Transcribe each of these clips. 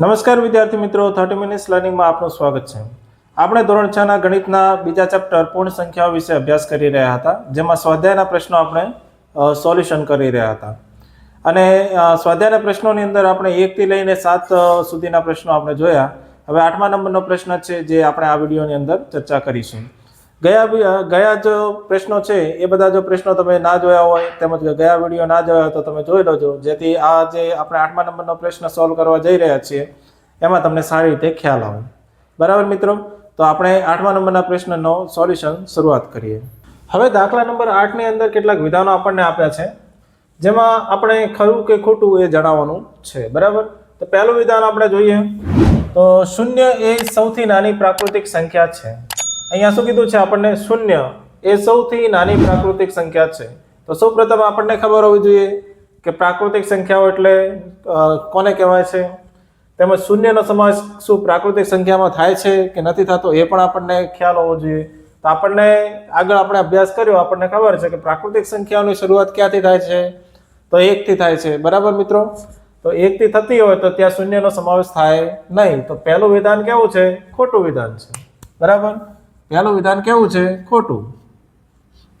નમસ્કાર વિદ્યાર્થી મિત્રો, થર્ટી મિનિટ્સ લર્નિંગમાં આપનું સ્વાગત છે. આપણે ધોરણ છના ગણિતના બીજા ચેપ્ટર પૂર્ણ સંખ્યાઓ વિશે અભ્યાસ કરી રહ્યા હતા, જેમાં સ્વાધ્યાયના પ્રશ્નો આપણે સોલ્યુશન કરી રહ્યા હતા. અને સ્વાધ્યાયના પ્રશ્નોની અંદર આપણે એકથી લઈને સાત સુધીના પ્રશ્નો આપણે જોયા. હવે આઠમા નંબરનો પ્રશ્ન છે, જે આપણે આ વિડીયોની અંદર ચર્ચા કરીશું. ગયા ગયા જો પ્રશ્નો છે, એ બધા જો પ્રશ્નો તમે ના જોયા હોય, તેમજ ગયા વીડિયો ના જોયા હોય તો તમે જોઈ લેજો. જેથી આ જે આપણે આઠમા નંબરનો પ્રશ્ન સોલ્વ કરવા જઈ રહ્યા છીએ, એમાં તમને સારી રીતે ખ્યાલ આવે. બરાબર મિત્રો? તો આપણે આઠમા નંબરના પ્રશ્નનો સોલ્યુશન શરૂઆત કરીએ. હવે દાખલા નંબર આઠની અંદર કેટલાક વિધાનો આપણને આપ્યા છે, જેમાં આપણે ખરું કે ખોટું એ જણાવવાનું છે. બરાબર? તો પહેલું વિધાન આપણે જોઈએ. તો શૂન્ય એ સૌથી નાની પ્રાકૃતિક સંખ્યા છે. અહીંયા શું કીધું છે? આપણને શૂન્ય. એ સૌથી નાની પ્રાકૃતિક સંખ્યા છે. તો સૌપ્રથમ આપણને ખબર હોવી જોઈએ કે પ્રાકૃતિક સંખ્યાઓ એટલે કોને કહેવાય છે? તેમજ શૂન્યનો સમાવેશ શું પ્રાકૃતિક સંખ્યામાં થાય છે કે નથી થતો એ પણ આપણને ખ્યાલ હોવો જોઈએ. તો આપણને આગળ આપણે અભ્યાસ કર્યો, આપણને ખબર છે કે પ્રાકૃતિક સંખ્યાઓની શરૂઆત ક્યાંથી થાય છે? તો એકથી થાય છે. બરાબર મિત્રો? તો એકથી થતી હોય તો ત્યાં શૂન્યનો સમાવેશ થાય નહીં. તો પહેલું વિધાન કેવું છે? ખોટું વિધાન છે. બરાબર? પહેલું વિધાન કેવું છે? ખોટું.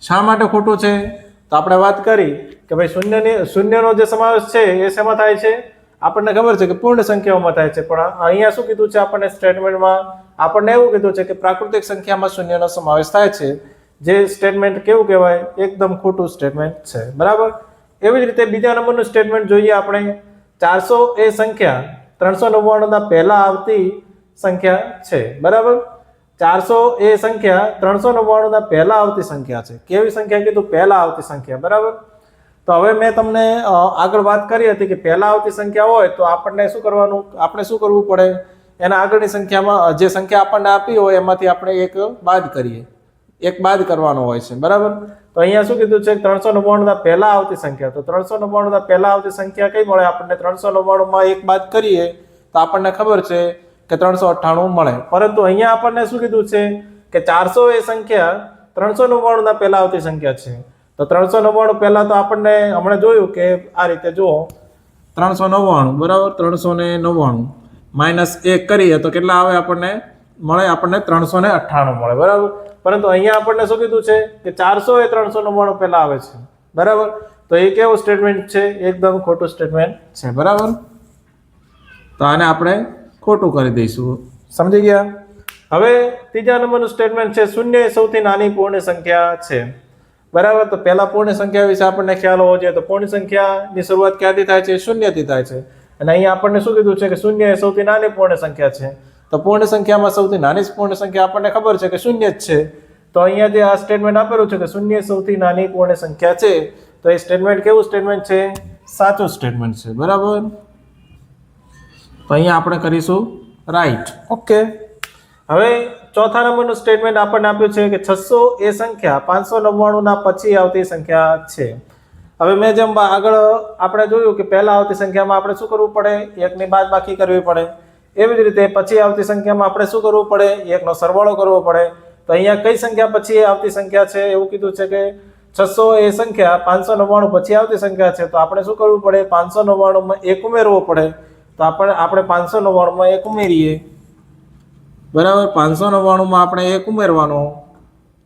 શા માટે ખોટું છે? તો આપણે વાત કરી કે ભાઈ શૂન્યની, શૂન્યનો જે સમાવેશ છે, એ શેમાં થાય છે? આપણને ખબર છે કે પૂર્ણ સંખ્યાઓમાં થાય છે. પણ અહીંયા શું કીધું છે આપણને સ્ટેટમેન્ટમાં? આપણને એવું કીધું છે કે પ્રાકૃતિક સંખ્યામાં શૂન્યનો સમાવેશ થાય છે. જે સ્ટેટમેન્ટ કેવું કહેવાય? એકદમ ખોટું સ્ટેટમેન્ટ છે. બરાબર? એવી જ રીતે બીજા નંબરનું સ્ટેટમેન્ટ જોઈએ આપણે. ચારસો એ સંખ્યા ત્રણસો નવ્વાણુંના પહેલાં આવતી સંખ્યા છે. બરાબર? ચારસો એ સંખ્યા ત્રણસો નવ્વાણુંના પહેલા આવતી સંખ્યા છે. કેવી સંખ્યા કીધું? પહેલા આવતી સંખ્યા, બરાબર? તો હવે મેં તમને આગળ વાત કરી હતી કે પહેલા આવતી સંખ્યા હોય તો આપણને શું કરવાનું? આપણે શું કરવું પડે? એના આગળની સંખ્યામાં જે સંખ્યા આપણને આપી હોય એમાંથી આપણે એક બાદ કરીએ. એક બાદ કરવાનો હોય છે, બરાબર? તો અહીંયા શું કીધું છે? ત્રણસો નવ્વાણુંના પહેલા આવતી સંખ્યા. તો ત્રણસો નવ્વાણુંના પહેલા આવતી સંખ્યા કઈ મળે? આપણને ત્રણસો નવ્વાણુંમાં એક બાદ કરીએ તો આપણને ખબર છે કે ત્રણસો અઠ્ઠાણું મળે. પરંતુ અહીંયા આપણને શું કીધું છે કે ચારસો એ સંખ્યા ત્રણસો નવ્વાણુંના પહેલાં આવતી સંખ્યા છે. તો ત્રણસો નવ્વાણું પહેલાં તો આપણને હમણાં જોયું કે આ રીતે જુઓ. ત્રણસો નવ્વાણું, બરાબર? ત્રણસો ને નવ્વાણું. માઇનસ એક કરીએ તો કેટલા આવે આપણને? મળે આપણને ત્રણસો ને અઠ્ઠાણું મળે, બરાબર? પરંતુ અહીંયા આપણને શું કીધું છે કે ચારસો એ ત્રણસો નવ્વાણું પહેલાં આવે છે. બરાબર? તો એ કેવું સ્ટેટમેન્ટ છે? એકદમ ખોટું સ્ટેટમેન્ટ છે, બરાબર? તો આને આપણે ખોટું કરી દઈશું. સમજી ગયા? હવે ત્રીજા નંબરનું સ્ટેટમેન્ટ છે, શૂન્ય એ સૌથી નાની પૂર્ણ સંખ્યા છે. બરાબર? તો પહેલા પૂર્ણ સંખ્યા વિશે આપણને ખ્યાલ હોવો જોઈએ. તો પૂર્ણ સંખ્યાની શરૂઆત ક્યાંથી થાય છે? શૂન્યથી થાય છે. અને અહીંયા આપણને શું કીધું છે કે શૂન્ય એ સૌથી નાની પૂર્ણ સંખ્યા છે. તો પૂર્ણ સંખ્યામાં સૌથી નાની પૂર્ણ સંખ્યા આપણને ખબર છે કે શૂન્ય જ છે. તો અહીંયા જે આ સ્ટેટમેન્ટ આપેલું છે કે શૂન્ય સૌથી નાની પૂર્ણ સંખ્યા છે, તો એ સ્ટેટમેન્ટ કેવું સ્ટેટમેન્ટ છે? સાચું સ્ટેટમેન્ટ છે. બરાબર? તો અહીંયા આપણે કરીશું રાઈટ ઓકે હવે ચોથા નંબરનું સ્ટેટમેન્ટ આપણને આપ્યું છે કે છસો એ સંખ્યા, પાંચસો નવ્વાણુંના પછી આવતી સંખ્યા છે. હવે મેં જેમ આગળ આપણે જોયું કે પહેલાં આવતી સંખ્યામાં આપણે શું કરવું પડે? એકની બાદ બાકી કરવી પડે. એવી જ રીતે પછી આવતી સંખ્યામાં આપણે શું કરવું પડે? એકનો સરવાળો કરવો પડે. તો અહીંયા કઈ સંખ્યા પછી આવતી સંખ્યા છે? એવું કીધું છે કે છસો એ સંખ્યા, પાંચસો નવ્વાણું પછી આવતી સંખ્યા છે. તો આપણે શું કરવું પડે? પાંચસો નવ્વાણુંમાં એક ઉમેરવો પડે. તો આપણે આપણે પાંચસો નવ્વાણુંમાં એક ઉમેરીએ. બરાબર? પાંચસો નવ્વાણુંમાં આપણે એક ઉમેરવાનો.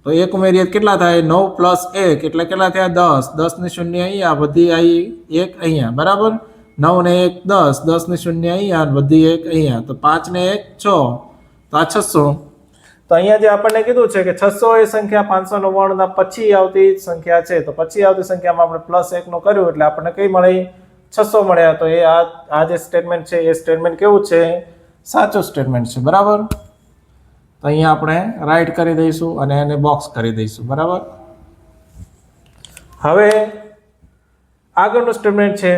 તો એક ઉમેરીએ કેટલા થાય? નવ પ્લસ એક, એટલે કેટલા થયા? દસ. દસની શૂન્ય અહીંયા બધી આવી એક અહીંયા. બરાબર? નવ ને એક, દસ. દસની શૂન્ય અહીંયા બધી એક અહીંયા. તો પાંચ ને એક, છ. તો આ છસો. તો અહીંયા જે આપણને કીધું છે કે છસો એ સંખ્યા પાંચસો નવ્વાણુંના પછી આવતી સંખ્યા છે. તો પછી આવતી સંખ્યામાં આપણે પ્લસ એકનું કર્યું એટલે આપણને કઈ મળી? છસો મળ્યા તો એ આ આ જે સ્ટેટમેન્ટ છે, એ સ્ટેટમેન્ટ કેવું છે? સાચું સ્ટેટમેન્ટ છે, બરાબર? તો અહીંયા આપણે રાઈટ કરી દઈશું અને એને બોક્સ કરી દઈશું, બરાબર? હવે આગળનું સ્ટેટમેન્ટ છે,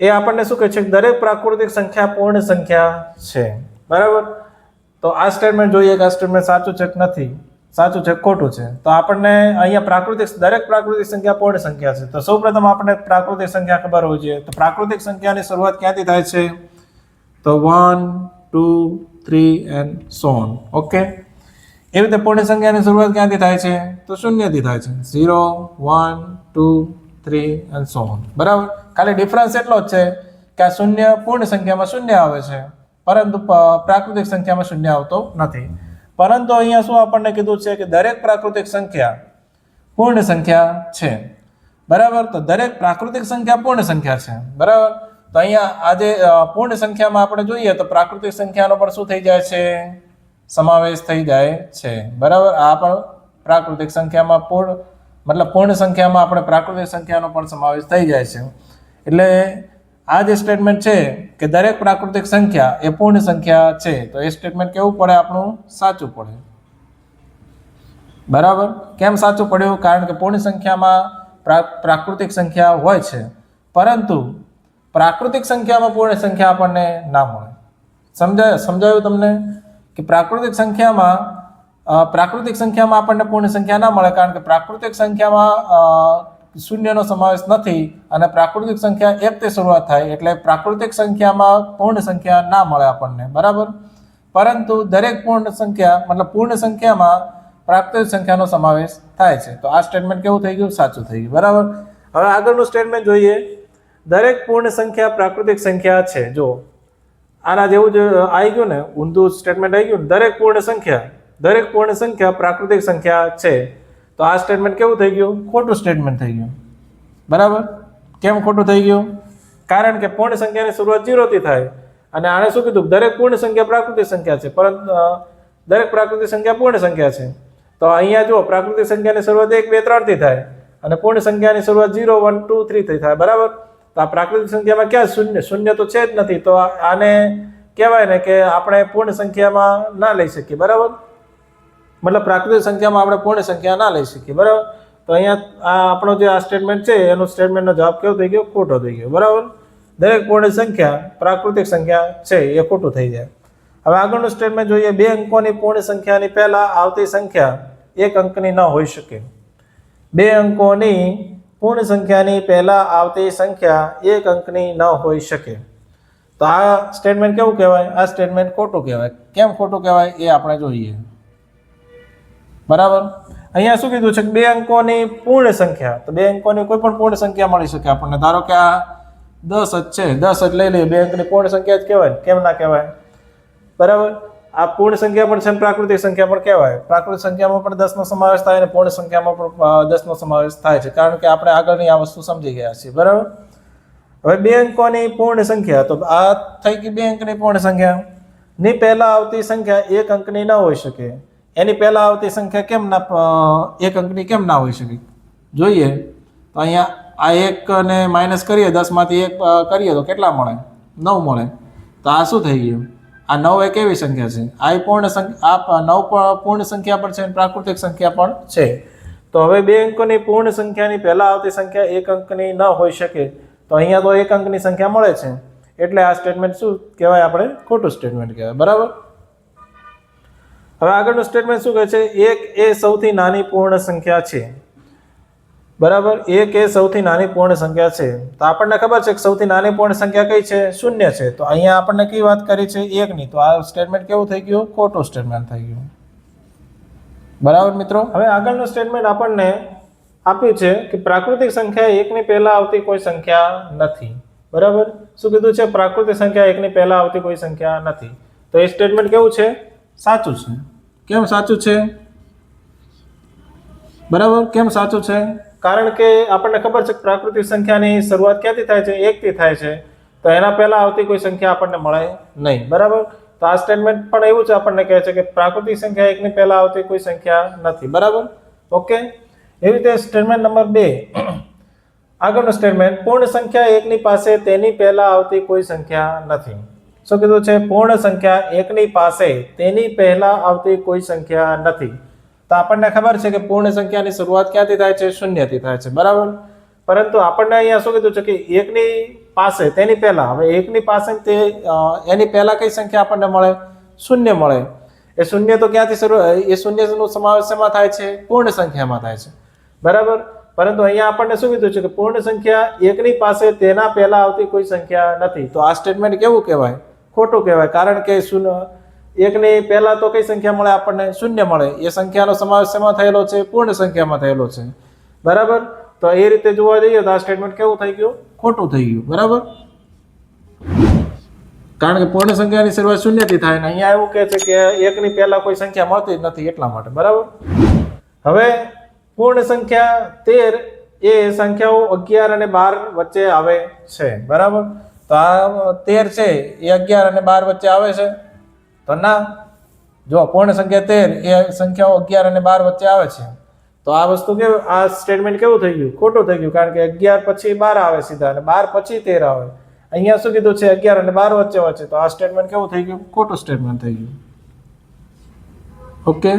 એ આપણને શું કહે છે? દરેક પ્રાકૃતિક સંખ્યા પૂર્ણ સંખ્યા છે, બરાબર? તો આ સ્ટેટમેન્ટ જોઈએ કે આ સ્ટેટમેન્ટ સાચું છે કે નથી? સાચું છે, ખોટું છે. તો આપણને અહીંયા પ્રાકૃતિક દરેક પ્રાકૃતિક સંખ્યા પૂર્ણ સંખ્યા છે. તો સૌપ્રથમ આપણને પ્રાકૃતિક સંખ્યા ખબર હોવી જોઈએ. તો પ્રાકૃતિક સંખ્યાની શરૂઆત ક્યાંથી થાય છે? તો one, two, three and so on okay? એવી રીતે પૂર્ણ સંખ્યાની શરૂઆત ક્યાંથી થાય છે? તો શૂન્યથી થાય છે. Zero, one, two, three and so on બરાબર? ખાલી ડિફરન્સ એટલો જ છે કે આ શૂન્ય પૂર્ણ સંખ્યામાં શૂન્ય આવે છે. પરંતુ પ્રાકૃતિક સંખ્યામાં શૂન્ય આવતો નથી. પરંતુ અહીંયા શું આપણને કીધું છે કે દરેક પ્રાકૃતિક સંખ્યા પૂર્ણ સંખ્યા છે. બરાબર? તો દરેક પ્રાકૃતિક સંખ્યા પૂર્ણ સંખ્યા છે. બરાબર? તો અહીંયા આજે પૂર્ણ સંખ્યામાં આપણે જોઈએ તો પ્રાકૃતિક સંખ્યાનો પણ શું થઈ જાય છે? સમાવેશ થઈ જાય છે. બરાબર? આ પણ પ્રાકૃતિક સંખ્યામાં પૂર્ણ, મતલબ પૂર્ણ સંખ્યામાં આપણે પ્રાકૃતિક સંખ્યાનો પણ સમાવેશ થઈ જાય છે. એટલે આ જે સ્ટેટમેન્ટ છે કે દરેક પ્રાકૃતિક સંખ્યા એ પૂર્ણ સંખ્યા છે, તો એ સ્ટેટમેન્ટ કેવું પડે આપણું? સાચું પડે. બરાબર? કેમ સાચું પડ્યું? કારણ કે પૂર્ણ સંખ્યામાં પ્રા- પ્રાકૃતિક સંખ્યા હોય છે. પરંતુ પ્રાકૃતિક સંખ્યામાં પૂર્ણ સંખ્યા આપણને ના મળે. સમજાય સમજાયું તમને? કે પ્રાકૃતિક સંખ્યામાં પ્રાકૃતિક સંખ્યામાં આપણને પૂર્ણ સંખ્યા ના મળે, કારણ કે પ્રાકૃતિક સંખ્યામાં શૂન્યનો સમાવેશ નથી અને પ્રાકૃતિક સંખ્યા એકથી શરૂઆત થાય એટલે પ્રાકૃતિક સંખ્યામાં પૂર્ણ સંખ્યા ના મળે આપણને, બરાબર? પરંતુ દરેક પૂર્ણ સંખ્યા, મતલબ પૂર્ણ સંખ્યામાં પ્રાકૃતિક સંખ્યાનો સમાવેશ થાય છે. તો આ સ્ટેટમેન્ટ કેવું થઈ ગયું? સાચું થઈ ગયું, બરાબર? હવે આગળનું સ્ટેટમેન્ટ જોઈએ. દરેક પૂર્ણ સંખ્યા પ્રાકૃતિક સંખ્યા છે. જો, આના જેવું જ આવી ગયું ને, ઊંધું સ્ટેટમેન્ટ આવી ગયું દરેક પૂર્ણ સંખ્યા, દરેક પૂર્ણ સંખ્યા પ્રાકૃતિક સંખ્યા છે. તો આ સ્ટેટમેન્ટ કેવું થઈ ગયું? ખોટું સ્ટેટમેન્ટ થઈ ગયું. બરાબર? કેમ ખોટું થઈ ગયું? કારણ કે પૂર્ણ સંખ્યાની શરૂઆત જીરોથી થાય અને આણે શું કીધું? દરેક પૂર્ણ સંખ્યા પ્રાકૃતિક સંખ્યા છે પરંતુ દરેક પ્રાકૃતિક સંખ્યા પૂર્ણ સંખ્યા છે. તો અહીંયા જુઓ પ્રાકૃતિક સંખ્યાની શરૂઆત એક બે ત્રણથી થાય અને પૂર્ણ સંખ્યાની શરૂઆત ઝીરો વન ટુ થ્રીથી થાય. બરાબર? તો આ પ્રાકૃતિક સંખ્યામાં ક્યાં શૂન્ય? શૂન્ય તો છે જ નથી. તો આને કહેવાય ને કે આપણે પૂર્ણ સંખ્યામાં ના લઈ શકીએ. બરાબર? મતલબ પ્રાકૃતિક સંખ્યામાં આપણે પૂર્ણ સંખ્યા ના લઈ શકીએ, બરાબર? તો અહીંયા આ આપણો જે આ સ્ટેટમેન્ટ છે, એનો સ્ટેટમેન્ટનો જવાબ કેવો થઈ ગયો? ખોટો થઈ ગયો, બરાબર? દરેક પૂર્ણ સંખ્યા પ્રાકૃતિક સંખ્યા છે, એ ખોટું થઈ જાય. હવે આગળનું સ્ટેટમેન્ટ જોઈએ, બે અંકોની પૂર્ણ સંખ્યાની પહેલાં આવતી સંખ્યા એક અંકની ન હોઈ શકે. બે અંકોની પૂર્ણ સંખ્યાની પહેલાં આવતી સંખ્યા એક અંકની ન હોઈ શકે. તો આ સ્ટેટમેન્ટ કેવું કહેવાય? આ સ્ટેટમેન્ટ ખોટું કહેવાય. કેમ ખોટું કહેવાય? એ આપણે જોઈએ. બરાબર? અહીંયા શું કીધું છે કે બે અંકોની પૂર્ણ સંખ્યા. તો બે અંકોની કોઈ પણ પૂર્ણ સંખ્યા મળી શકે આપણને. ધારો કે આ દસ જ છે. દસ જ લઈ લઈએ. બે અંકની પૂર્ણ સંખ્યા જ કહેવાય કેમ ના કહેવાય? બરાબર? આ પૂર્ણ સંખ્યા પણ છે પ્રાકૃતિક સંખ્યા પણ કહેવાય. પ્રાકૃતિક સંખ્યામાં પણ દસનો સમાવેશ થાય અને પૂર્ણ સંખ્યામાં પણ દસનો સમાવેશ થાય છે. કારણ કે આપણે આગળની આ વસ્તુ સમજી ગયા છીએ. બરાબર? હવે બે અંકોની પૂર્ણ સંખ્યા. તો આ થઈ ગઈ બે અંકની પૂર્ણ સંખ્યા. ની પહેલા આવતી સંખ્યા એક અંકની ન હોઈ શકે. એની પહેલાં આવતી સંખ્યા કેમ ના એક અંકની કેમ ના હોઈ શકે? જોઈએ. તો અહીંયા આ એક ને માઇનસ કરીએ દસમાંથી એક કરીએ તો કેટલા મળે? નવ મળે. તો આ શું થઈ ગયું? આ નવ એક એવી સંખ્યા છે? આ પૂર્ણ સંખ્યા આ નવ પૂર્ણ સંખ્યા પણ છે પ્રાકૃતિક સંખ્યા પણ છે. તો હવે બે અંકોની પૂર્ણ સંખ્યાની પહેલાં આવતી સંખ્યા એક અંકની ન હોઈ શકે. તો અહીંયા તો એક અંકની સંખ્યા મળે છે. એટલે આ સ્ટેટમેન્ટ શું કહેવાય આપણે? ખોટું સ્ટેટમેન્ટ કહેવાય. બરાબર? હવે આગળનું સ્ટેટમેન્ટ શું કહે છે? એક એ સૌથી નાની પૂર્ણ સંખ્યા છે. બરાબર? એક એ સૌથી નાની પૂર્ણ સંખ્યા છે. તો આપણને ખબર છે કે સૌથી નાની પૂર્ણ સંખ્યા કઈ છે? શૂન્ય છે. તો અહીંયા આપણને કઈ વાત કરી છે? એકની. તો આ સ્ટેટમેન્ટ કેવું થઈ ગયું? ખોટું સ્ટેટમેન્ટ થઈ ગયું. બરાબર મિત્રો? હવે આગળનું સ્ટેટમેન્ટ આપણને આપ્યું છે કે પ્રાકૃતિક સંખ્યા એકની પહેલાં આવતી કોઈ સંખ્યા નથી. બરાબર? શું કીધું છે? પ્રાકૃતિક સંખ્યા એકની પહેલાં આવતી કોઈ સંખ્યા નથી. તો એ સ્ટેટમેન્ટ કેવું છે? સાચું છે. કેમ સાચું છે? બરાબર? કેમ સાચું છે? કારણ કે આપણને ખબર છે કે પ્રાકૃતિક સંખ્યાની શરૂઆત ક્યાંથી થાય છે? એકથી થાય છે. તો એના પહેલાં આવતી કોઈ સંખ્યા આપણને મળે નહીં. બરાબર? તો આ સ્ટેટમેન્ટ પણ એવું જ આપણને કહે છે કે પ્રાકૃતિક સંખ્યા એકની પહેલાં આવતી કોઈ સંખ્યા નથી. બરાબર? ઓકે એવી રીતે સ્ટેટમેન્ટ નંબર બે. આગળનું સ્ટેટમેન્ટ પૂર્ણ સંખ્યા એકની પાસે તેની પહેલાં આવતી કોઈ સંખ્યા નથી. શું કીધું છે? પૂર્ણ સંખ્યા એકની પાસે તેની પહેલા આવતી કોઈ સંખ્યા નથી. તો આપણને ખબર છે કે પૂર્ણ સંખ્યાની શરૂઆત ક્યાંથી થાય છે? શૂન્યથી થાય છે. બરાબર? પરંતુ આપણને અહીંયા શું કીધું છે કે એકની પાસે તેની પહેલા, હવે એકની પાસે તે એની પહેલા કઈ સંખ્યા આપણને મળે? શૂન્ય મળે. એ શૂન્ય તો ક્યાંથી શરૂ, એ શૂન્યનો સમાવેશ શેમાં થાય છે? પૂર્ણ સંખ્યામાં થાય છે. બરાબર? પરંતુ અહીંયા આપણને શું કીધું છે કે પૂર્ણ સંખ્યા એકની પાસે તેના પહેલા આવતી કોઈ સંખ્યા નથી. તો આ સ્ટેટમેન્ટ કેવું કહેવાય? ખોટું કહેવાય. કારણ કે શૂન્ય એકની પહેલાં તો કઈ સંખ્યા મળે? આપણને શૂન્ય મળે. એ સંખ્યાનો સમાવેશ શેમાં થયેલો છે? પૂર્ણ સંખ્યામાં થયેલો છે. બરાબર? તો એ રીતે જોવા જઈએ તો આ સ્ટેટમેન્ટ કેવું થઈ ગયું? ખોટું થઈ ગયું. બરાબર? કારણ કે પૂર્ણ સંખ્યાની શરૂઆત શૂન્યથી થાય ને અહીંયા એવું કહે છે કે એકની પહેલા કોઈ સંખ્યા મળતી જ નથી એટલા માટે. બરાબર? હવે પૂર્ણ સંખ્યા તેર એ સંખ્યાઓ અગિયાર અને બાર વચ્ચે આવે છે. બરાબર? તો આ તેર છે, એ અગિયાર અને બાર વચ્ચે આવે છે. તો ના, જો પૂર્ણ સંખ્યા તેર, એ સંખ્યાઓ અગિયાર અને બાર વચ્ચે આવે છે. તો આ વસ્તુ કેવું, આ સ્ટેટમેન્ટ કેવું થઈ ગયું? ખોટું થઈ ગયું, કારણ કે અગિયાર પછી બાર આવે સીધા અને બાર પછી તેર આવે. અહીંયા શું કીધું છે, અગિયાર અને બાર વચ્ચે વચ્ચે તો આ સ્ટેટમેન્ટ કેવું થઈ ગયું? ખોટું સ્ટેટમેન્ટ થઈ ગયું. ઓકે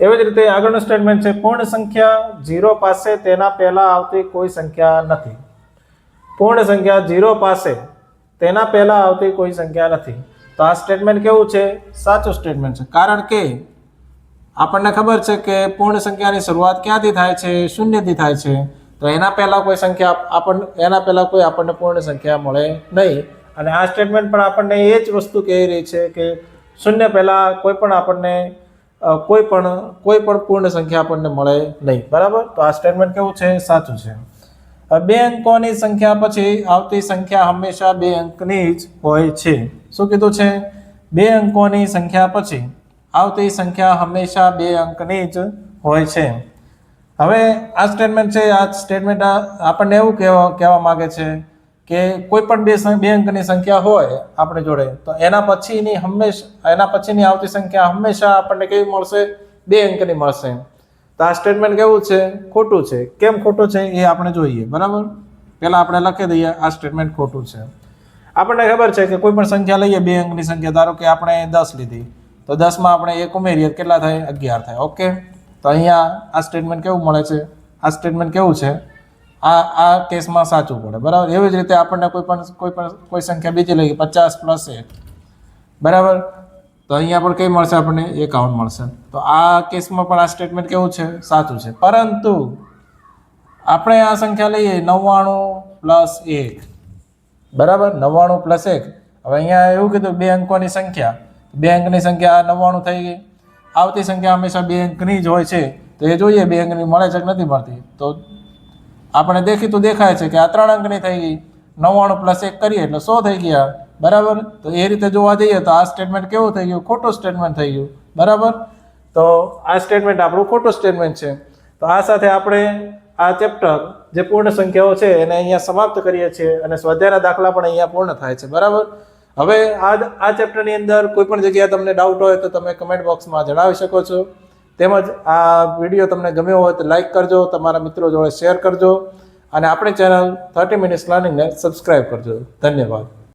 એવી જ રીતે આગળનું સ્ટેટમેન્ટ છે, પૂર્ણ સંખ્યા ઝીરો પાસે તેના પહેલા આવતી કોઈ સંખ્યા નથી. પૂર્ણ સંખ્યા જીરો પાસે, તેના પહેલાં આવતી કોઈ સંખ્યા નથી. તો આ સ્ટેટમેન્ટ કેવું છે? સાચું સ્ટેટમેન્ટ છે. કારણ કે આપણને ખબર છે કે પૂર્ણ સંખ્યાની શરૂઆત ક્યાંથી થાય છે? શૂન્યથી થાય છે. તો એના પહેલાં કોઈ સંખ્યા આપણને, એના પહેલાં કોઈ આપણને પૂર્ણ સંખ્યા મળે નહીં. અને આ સ્ટેટમેન્ટ પણ આપણને એ જ વસ્તુ કહી રહી છે કે શૂન્ય પહેલાં કોઈ પણ આપણને કોઈ પણ કોઈ પણ પૂર્ણ સંખ્યા આપણને મળે નહીં. બરાબર? તો આ સ્ટેટમેન્ટ કેવું છે? સાચું છે. બે અંકોની સંખ્યા પછી આવતી સંખ્યા હંમેશા બે અંકની જ હોય છે. શું કીધું છે? બે અંકોની સંખ્યા પછી આવતી સંખ્યા હંમેશા બે અંકની જ હોય છે. હવે આ સ્ટેટમેન્ટ છે, આ સ્ટેટમેન્ટ આપણને એવું કહેવા કહેવા માગે છે કે કોઈ પણ બે બે અંકની સંખ્યા હોય આપણી જોડે, તો એના પછીની હંમેશા, એના પછીની આવતી સંખ્યા હંમેશા આપણને કેવી મળશે? બે અંકની મળશે. તો આ સ્ટેટમેન્ટ કેવું છે? ખોટું છે. કેમ ખોટું છે એ આપણે જોઈએ. બરાબર? પહેલાં આપણે લખી દઈએ આ સ્ટેટમેન્ટ ખોટું છે. આપણને ખબર છે કે કોઈ પણ સંખ્યા લઈએ, બે અંકની સંખ્યા. ધારો કે આપણે દસ લીધી. તો દસમાં આપણે એક ઉમેરીએ કેટલા થાય? અગિયાર થાય. ઓકે? તો અહીંયા આ સ્ટેટમેન્ટ કેવું મળે છે? આ સ્ટેટમેન્ટ કેવું છે? આ આ કેસમાં સાચું પડે. બરાબર? એવી જ રીતે આપણને કોઈ પણ કોઈ પણ, કોઈ સંખ્યા બીજી લઈએ. પચાસ પ્લસ એક. બરાબર? તો અહીંયા પણ કઈ મળશે આપણને? એકાઉન્ટ મળશે. તો આ કેસમાં પણ આ સ્ટેટમેન્ટ કેવું છે? સાચું છે. પરંતુ આપણે આ સંખ્યા લઈએ નવ્વાણું પ્લસ એક. બરાબર? નવ્વાણું પ્લસ એક. હવે અહીંયા એવું કીધું, બે અંકોની સંખ્યા. બે અંકની સંખ્યા નવ્વાણું થઈ ગઈ. આવતી સંખ્યા હંમેશા બે અંકની જ હોય છે. તો એ જોઈએ, બે અંકની મળે છે કે નથી મળતી? તો આપણે દેખીતું દેખાય છે કે આ ત્રણ અંકની થઈ ગઈ. નવ્વાણું પ્લસ એક કરીએ એટલે સો થઈ ગયા. બરાબર? તો એ રીતે જોવા જઈએ તો આ સ્ટેટમેન્ટ કેવું થઈ ગયું? ખોટું સ્ટેટમેન્ટ થઈ ગયું. બરાબર? તો આ સ્ટેટમેન્ટ આપણું ખોટું સ્ટેટમેન્ટ છે. તો આ સાથે આપણે આ ચેપ્ટર જે પૂર્ણ સંખ્યાઓ છે એને અહીંયા સમાપ્ત કરીએ છીએ અને સ્વાધ્યાયના દાખલા પણ અહીંયા પૂર્ણ થાય છે. બરાબર? હવે આ આ ચેપ્ટરની અંદર કોઈ પણ જગ્યાએ તમને ડાઉટ હોય તો તમે કમેન્ટ બોક્સમાં જણાવી શકો છો. તેમજ આ વીડિયો તમને ગમ્યો હોય તો લાઇક કરજો, તમારા મિત્રો જોડે શેર કરજો અને આપણી ચેનલ થર્ટી મિનિટ્સ લર્નિંગને સબસ્ક્રાઈબ કરજો. ધન્યવાદ.